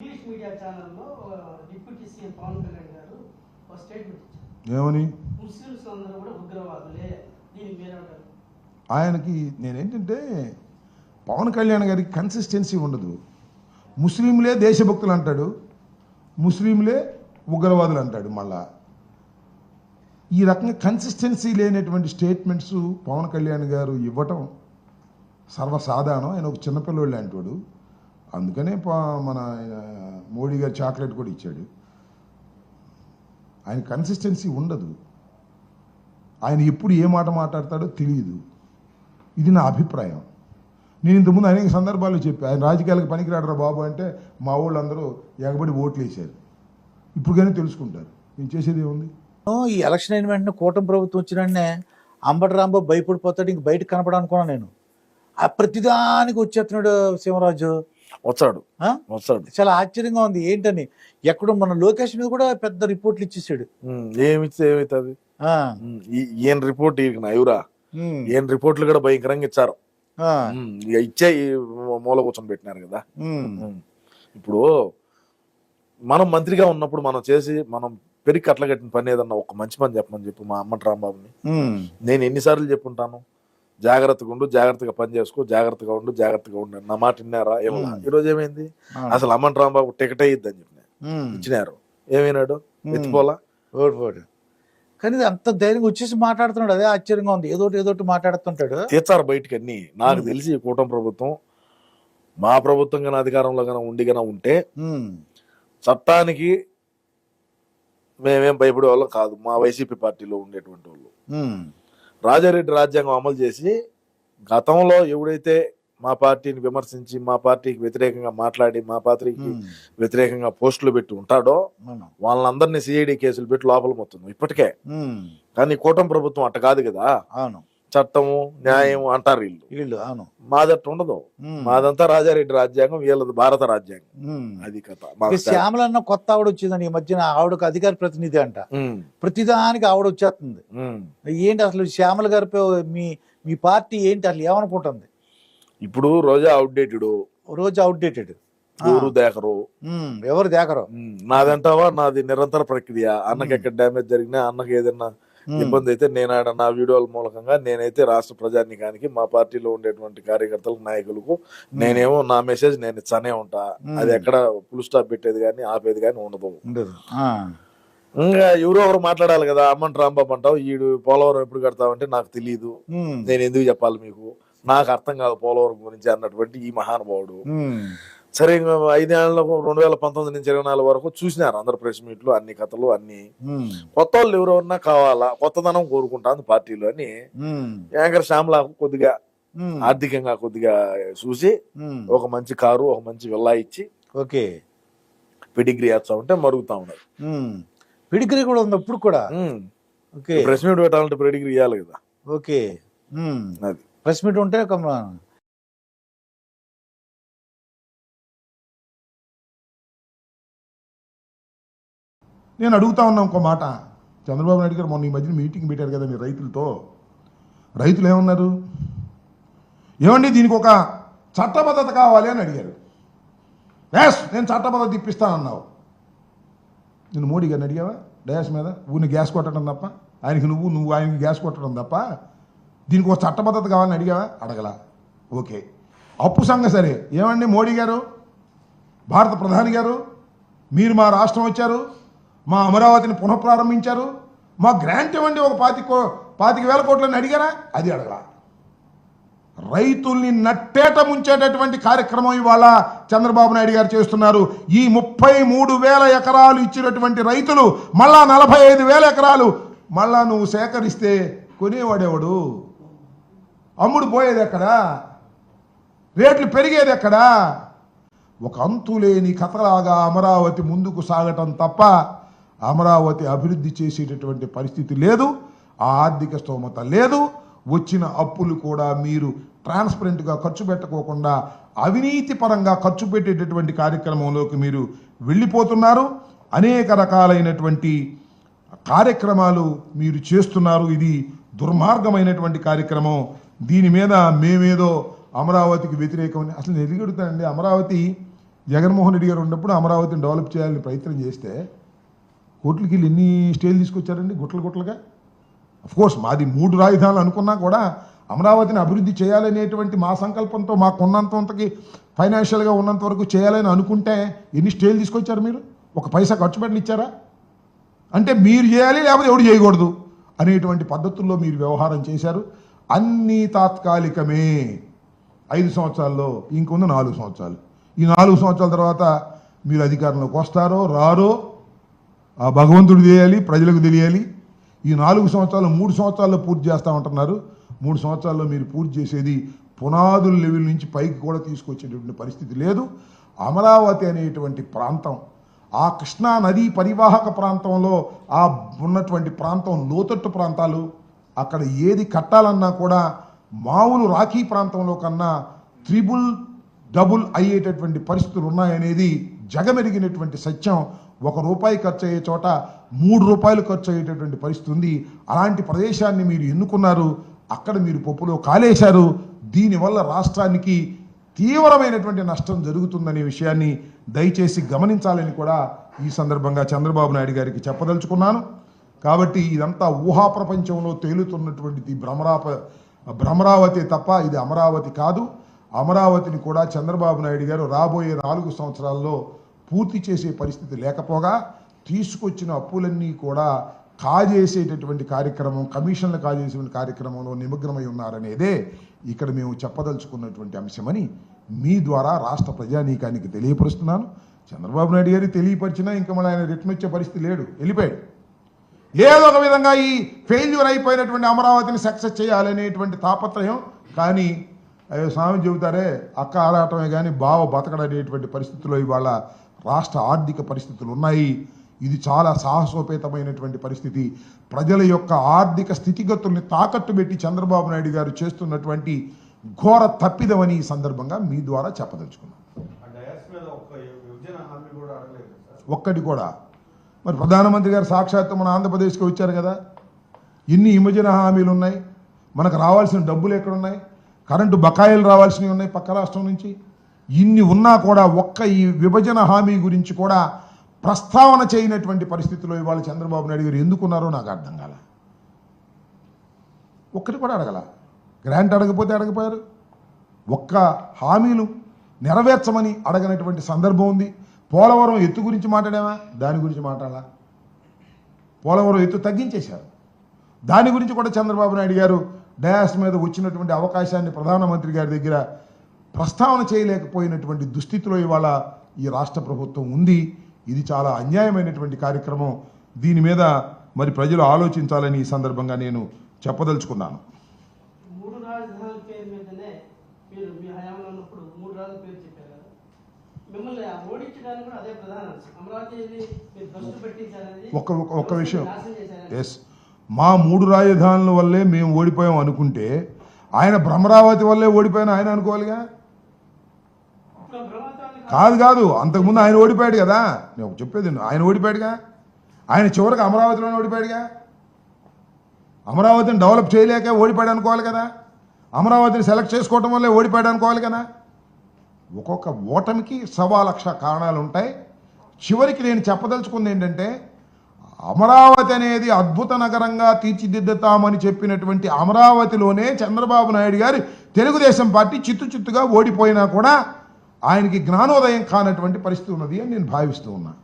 English media ఛానల్లో deputy CM Pawan Kalyan గారు ఒక స్టేట్మెంట్ ఇచ్చారు. ఏమని? ముస్లిమ్స్ అందరూ కూడా ఉగ్రవాదులే దీనికి మీరేమంటారు ఆయనకి నేనేంటంటే పవన్ కళ్యాణ్ గారికి కన్సిస్టెన్సీ ఉండదు. ముస్లింలే దేశభక్తులు అంటాడు ముస్లింలే ఉగ్రవాదులు అంటాడు మళ్ళా. ఈ రకంగా కన్సిస్టెన్సీ లేనటువంటి స్టేట్మెంట్స్ పవన్ కళ్యాణ్ గారు ఇవ్వటం సర్వసాధారణం. ఆయన ఒక చిన్నపిల్లోళ్ళు అంటాడు అందుకనే మన మోడీ గారు చాక్లెట్ కూడా ఇచ్చాడు. ఆయన కన్సిస్టెన్సీ ఉండదు. ఆయన ఎప్పుడు ఏ మాట మాట్లాడతాడో తెలియదు. ఇది నా అభిప్రాయం. నేను ఇంతకుముందు అనేక సందర్భాల్లో చెప్పి ఆయన రాజకీయాలకు పనికిరాడరా బాబు అంటే మా వాళ్ళందరూ ఎగబడి ఓట్లు వేశారు ఇప్పుడు కానీ తెలుసుకుంటారు. నేను చేసేది ఏముంది? ఈ ఎలక్షన్ అయిన వెంటనే కూటమి ప్రభుత్వం వచ్చిన వెంటనే అంబటి రాంబాబు భయపడిపోతాడు ఇంక బయట కనపడాలనుకున్నాను నేను. ఆ ప్రతిదానికి వచ్చేస్తున్నాడు సింహరాజు వచ్చాడు? వచ్చాడు చాలా ఆశ్చర్యంగా ఉంది. ఏంటని? ఎక్కడో మన లోకేష్ మీద కూడా పెద్ద రిపోర్ట్లు ఇచ్చేసాడు. ఏమిస్తే ఈ- ఏం రిపోర్ట్ ఉమ్, ఏం రిపోర్ట్లు కూడా భయంకరంగా ఇచ్చారు. ఇచ్చే మూల కూర్చొని పెట్టినారు కదా. ఇప్పుడు మనం మంత్రిగా ఉన్నప్పుడు మనం చేసి మనం పెరిగి కట్టలగట్టిన పని ఏదన్నా ఒక మంచి పని చెప్పమని చెప్పు మా అమ్మటి రాంబాబుని నేను ఎన్నిసార్లు చెప్పుంటాను? జాగ్రత్తగా ఉండు జాగ్రత్తగా పని చేసుకో జాగ్రత్తగా ఉండు జాగ్రత్తగా ఉండు నా మాట విన్నారా? ఏమన్నా ఉమ్. ఈ రోజు ఏమైంది? అసలు అమ్మటి రాంబాబు టికెట్ అయ్యిద్దని చెప్పిన. ఉమ్, ఇచ్చినారు. ఏమైనాడు. ఎత్తిపోలా? ఓడిపోయాడు కానీ అంత ధైర్యంగా వచ్చేసి మాట్లాడుతున్నాడు. అదే ఆశ్చర్యంగా ఉంది. ఏదోటి ఏదోటి మాట్లాడుతుంటాడు. తీర్చారు బయటికి అన్ని నాకు. తెలిసి కూటమి ప్రభుత్వం మా ప్రభుత్వం కన్నా అధికారంలో కన్నా ఉండి కన్నా ఉంటే చట్టానికి మేమేం భయపడే వాళ్ళం కాదు. మా వైసీపీ పార్టీలో ఉండేటువంటి వాళ్ళు. రాజారెడ్డి రాజ్యాంగం అమలు చేసి గతంలో ఎవడైతే మా పార్టీని విమర్శించి మా పార్టీకి వ్యతిరేకంగా మాట్లాడి మా పార్టీకి వ్యతిరేకంగా పోస్టులు పెట్టి ఉంటాడో. వాళ్ళందరినీ సిఐడి కేసులు పెట్టి లోపల మొత్తం ఇప్పటికే. కానీ కూటమి ప్రభుత్వం అట్ట కాదు కదా. అవును. చట్టము న్యాయం అంటారు వీళ్ళు. వీళ్ళు అవును. మాదట్టు ఉండదు. మాదంతా రాజారెడ్డి రాజ్యాంగం వీళ్ళది భారత రాజ్యాంగం. అది కథ. ఇక మాకు శ్యామల అన్న కొత్త ఆవిడ వచ్చిందని ఈ మధ్యన ఆవిడకు అధికార ప్రతినిధి అంట. ప్రతిదానికి ఆవిడ వచ్చేస్తుంది. ఏంటి అసలు శ్యామల గారి మీ మీ పార్టీ ఏంటి అసలు ఏమనుకుంటుంది? ఇప్పుడు రోజా అవుట్డేటెడ్ రోజు అవుట్డేటెడ్ ఊరు దేకరు. ఎవరు దేకరు? నాదంటావా నాది నిరంతర ప్రక్రియ. అన్నకి ఎక్కడ డ్యామేజ్ జరిగినా అన్నకి ఏదైనా ఇబ్బంది అయితే నేను ఆడ నా వీడియోల మూలకంగా నేనైతే రాష్ట్ర ప్రజానికానికి మా పార్టీలో ఉండేటువంటి కార్యకర్తలకు నాయకులకు నేనేమో నా మెసేజ్ నేను ఇచ్చానే ఉంటా. అది ఎక్కడ ఫుల్ స్టాప్ పెట్టేది కానీ ఆపేది కానీ ఉండదు. ఉండదు. ఇంకా ఎవరో ఒకరు మాట్లాడాలి కదా అమ్మంట రాంబాబు అంటావు ఈడు పోలవరం ఎప్పుడు కడతావంటే నాకు తెలియదు నేను ఎందుకు చెప్పాలి మీకు? నాకు అర్థం కాదు పోలవరం గురించి అన్నటువంటి ఈ మహానుభావుడు. సరే ఇంకా ఐదేళ్ళకు రెండు వేల పంతొమ్మిది నుంచి ఇరవై నాలుగు వరకు చూసినారు అందరు ప్రెస్ మీట్లు అన్ని కథలు అన్ని. కొత్త వాళ్ళు ఎవరెవరన్నా కావాలా కొత్తదనం కోరుకుంటాను పార్టీలో అని యాంకర్ శ్యామలకు కొద్దిగా ఆర్థికంగా కొద్దిగా చూసి ఒక మంచి కారు ఒక మంచి విల్లా ఇచ్చి ఓకే. పెడిగ్రీ వేస్తా ఉంటే మరుగుతా ఉన్నారు పిడిగ్రీ కూడా ఉంది అప్పుడు కూడా? ఓకే. ప్రెస్ మీట్ పెట్టాలంటే పెడిగ్రీ ఇవ్వాలి కదా. ఓకే. అది. ప్రెస్ మీట్ ఉంటే ఒక నేను అడుగుతా ఉన్నా ఇంకో మాట. చంద్రబాబు నాయుడు గారు మొన్న ఈ మధ్యన మీటింగ్ పెట్టారు కదా మీరు రైతులతో. రైతులు ఏమన్నారు? ఏమండి దీనికి ఒక చట్టబద్ధత కావాలి అని అడిగారు. డ్యాస్ నేను చట్టబద్ధత ఇప్పిస్తానన్నావు నేను మోడీ గారిని అడిగావా? డయాస్ మీద? ఊరిని గ్యాస్ కొట్టడం తప్ప? ఆయనకి నువ్వు నువ్వు ఆయనకి గ్యాస్ కొట్టడం తప్ప? దీనికి ఒక చట్టబద్ధత కావాలని అడిగావా? అడగలా. ఓకే. అప్పు సంగ సరే. ఏమండి మోడీ గారు? భారత ప్రధాని గారు? మీరు మా రాష్ట్రం వచ్చారు? మా అమరావతిని పునఃప్రారంభించారు. మా గ్రాంట్ ఇవ్వండి ఒక పాతి పాతిక వేల కోట్లని అడిగారా? అది అడగరా రైతుల్ని నట్టేట ముంచేటటువంటి కార్యక్రమం ఇవాళ చంద్రబాబు నాయుడు గారు చేస్తున్నారు. ఈ ముప్పై మూడు వేల ఎకరాలు ఇచ్చినటువంటి రైతులు మళ్ళా నలభై ఐదు వేల ఎకరాలు మళ్ళా నువ్వు సేకరిస్తే కొనేవాడేవాడు? అమ్ముడు పోయేది ఎక్కడా? రేట్లు పెరిగేది ఎక్కడా? ఒక అంతులేని కథలాగా అమరావతి ముందుకు సాగటం తప్ప అమరావతి అభివృద్ధి చేసేటటువంటి పరిస్థితి లేదు ఆ ఆర్థిక స్తోమత లేదు వచ్చిన అప్పులు కూడా మీరు ట్రాన్స్పరెంట్గా ఖర్చు పెట్టకోకుండా అవినీతి పరంగా ఖర్చు పెట్టేటటువంటి కార్యక్రమంలోకి మీరు వెళ్ళిపోతున్నారు. అనేక రకాలైనటువంటి కార్యక్రమాలు మీరు చేస్తున్నారు. ఇది దుర్మార్గమైనటువంటి కార్యక్రమం. దీని మీద మేమేదో అమరావతికి వ్యతిరేకమని అసలు ఎదిగెడుతానండి అమరావతి జగన్మోహన్ రెడ్డి గారు ఉన్నప్పుడు అమరావతిని డెవలప్ చేయాలని ప్రయత్నం చేస్తే కోట్లకి వెళ్ళి ఎన్ని స్టేలు తీసుకొచ్చారండి గుట్టలు గుట్టలుగా? కోర్స్ మాది మూడు రాజధానులు అనుకున్నా కూడా అమరావతిని అభివృద్ధి చేయాలనేటువంటి మా సంకల్పంతో మాకు ఉన్నంతకి ఫైనాన్షియల్గా ఉన్నంత వరకు చేయాలని అనుకుంటే ఎన్ని స్టేలు తీసుకొచ్చారు మీరు? ఒక పైసా ఖర్చు పెట్టని ఇచ్చారా? అంటే మీరు చేయాలి లేకపోతే ఎవడు చేయకూడదు అనేటువంటి పద్ధతుల్లో మీరు వ్యవహారం చేశారు. అన్నీ తాత్కాలికమే. ఐదు సంవత్సరాల్లో ఇంకొంది నాలుగు సంవత్సరాలు. ఈ నాలుగు సంవత్సరాల తర్వాత మీరు అధికారంలోకి వస్తారో రారో ఆ భగవంతుడు తెలియాలి ప్రజలకు తెలియాలి. ఈ నాలుగు సంవత్సరాలు మూడు సంవత్సరాల్లో పూర్తి చేస్తామంటున్నారు మూడు సంవత్సరాల్లో మీరు పూర్తి చేసేది పునాదుల లెవెల్ నుంచి పైకి కూడా తీసుకొచ్చేటటువంటి పరిస్థితి లేదు. అమరావతి అనేటువంటి ప్రాంతం ఆ కృష్ణా నదీ పరివాహక ప్రాంతంలో ఆ ఉన్నటువంటి ప్రాంతం లోతట్టు ప్రాంతాలు అక్కడ ఏది కట్టాలన్నా కూడా మామూలు రాఖీ ప్రాంతంలో కన్నా త్రిబుల్ డబుల్ అయ్యేటటువంటి పరిస్థితులు ఉన్నాయనేది జగమెరిగినటువంటి సత్యం ఒక రూపాయి ఖర్చు అయ్యే చోట మూడు రూపాయలు ఖర్చు అయ్యేటటువంటి పరిస్థితి ఉంది. అలాంటి ప్రదేశాన్ని మీరు ఎన్నుకున్నారు అక్కడ మీరు పప్పులో కాలేశారు. దీనివల్ల రాష్ట్రానికి తీవ్రమైనటువంటి నష్టం జరుగుతుందనే విషయాన్ని దయచేసి గమనించాలని కూడా ఈ సందర్భంగా చంద్రబాబు నాయుడు గారికి చెప్పదలుచుకున్నాను. కాబట్టి ఇదంతా ఊహా ప్రపంచంలో తేలుతున్నటువంటిది భ్రమరాప భ్రమరావతి తప్ప ఇది అమరావతి కాదు. అమరావతిని కూడా చంద్రబాబు నాయుడు గారు రాబోయే నాలుగు సంవత్సరాల్లో పూర్తి చేసే పరిస్థితి లేకపోగా తీసుకొచ్చిన అప్పులన్నీ కూడా కాజేసేటటువంటి కార్యక్రమం కమిషన్లు కాజేసేటువంటి కార్యక్రమంలో నిమగ్నమై ఉన్నారనేదే ఇక్కడ మేము చెప్పదలుచుకున్నటువంటి అంశమని మీ ద్వారా రాష్ట్ర ప్రజానీకానికి తెలియపరుస్తున్నాను. చంద్రబాబు నాయుడు గారికి తెలియపరిచినా ఇంకా మళ్ళీ ఆయన రిటర్న్ వచ్చే పరిస్థితి లేడు వెళ్ళిపోయాడు. ఏదో ఒక విధంగా ఈ ఫెయిల్యూర్ అయిపోయినటువంటి అమరావతిని సక్సెస్ చేయాలనేటువంటి తాపత్రయం కానీ అయ్యో స్వామి చెబుతారే అక్క ఆరాటమే కానీ బావ బతకడనేటువంటి పరిస్థితుల్లో ఇవాళ రాష్ట్ర ఆర్థిక పరిస్థితులు ఉన్నాయి. ఇది చాలా సాహసోపేతమైనటువంటి పరిస్థితి. ప్రజల యొక్క ఆర్థిక స్థితిగతుల్ని తాకట్టు పెట్టి చంద్రబాబు నాయుడు గారు చేస్తున్నటువంటి ఘోర తప్పిదమని ఈ సందర్భంగా మీ ద్వారా సార్? ఒక్కటి కూడా. మరి ప్రధానమంత్రి గారు సాక్షాత్తు మన ఆంధ్రప్రదేశ్కి వచ్చారు కదా. ఇన్ని విభజన హామీలు ఉన్నాయి మనకు రావాల్సిన డబ్బులు ఎక్కడున్నాయి? కరెంటు బకాయిలు రావాల్సినవి ఉన్నాయి పక్క రాష్ట్రం నుంచి. ఇన్ని ఉన్నా కూడా ఒక్క ఈ విభజన హామీ గురించి కూడా ప్రస్తావన చేయనటువంటి పరిస్థితిలో ఇవాళ చంద్రబాబు నాయుడు గారు ఎందుకున్నారో నాకు అర్థం కాల. ఒక్కటి కూడా అడగల. గ్రాంట్ అడగపోతే అడగపోయారు. ఒక్క హామీలు నెరవేర్చమని అడగనటువంటి సందర్భం ఉంది. పోలవరం ఎత్తు గురించి మాట్లాడామా? దాని గురించి మాట్లాడాలా? పోలవరం ఎత్తు తగ్గించేశారు. దాని గురించి కూడా చంద్రబాబు నాయుడు గారు డయాస్ మీద వచ్చినటువంటి అవకాశాన్ని ప్రధానమంత్రి గారి దగ్గర ప్రస్తావన చేయలేకపోయినటువంటి దుస్థితిలో ఇవాళ ఈ రాష్ట్ర ప్రభుత్వం ఉంది. ఇది చాలా అన్యాయమైనటువంటి కార్యక్రమం. దీని మీద మరి ప్రజలు ఆలోచించాలని ఈ సందర్భంగా నేను చెప్పదలుచుకున్నాను. ఒక్క ఒక్క- విషయం. ఎస్ మా మూడు రాజధానుల వల్లే మేము ఓడిపోయాం అనుకుంటే ఆయన భ్రమరావతి వల్లే ఓడిపోయాను ఆయన అనుకోవాలిగా? కాదు కాదు. అంతకుముందు ఆయన ఓడిపోయాడు కదా. నేను చెప్పేది ఆయన ఓడిపోయాడుగా? ఆయన చివరికి అమరావతిలోనే ఓడిపోయాడుగా? అమరావతిని డెవలప్ చేయలేక ఓడిపోయాడు అనుకోవాలి కదా? అమరావతిని సెలెక్ట్ చేసుకోవటం వల్లే ఓడిపోయాడు అనుకోవాలి కదా? ఒక్కొక్క ఓటమికి సవా లక్ష కారణాలు ఉంటాయి. చివరికి నేను చెప్పదలుచుకుంది ఏంటంటే అమరావతి అనేది అద్భుత నగరంగా తీర్చిదిద్దుతామని చెప్పినటువంటి అమరావతిలోనే చంద్రబాబు నాయుడు గారి తెలుగుదేశం పార్టీ చిత్తు చిత్తుగా ఓడిపోయినా కూడా ఆయనకి జ్ఞానోదయం కానటువంటి పరిస్థితి ఉన్నది అని నేను భావిస్తూ ఉన్నాను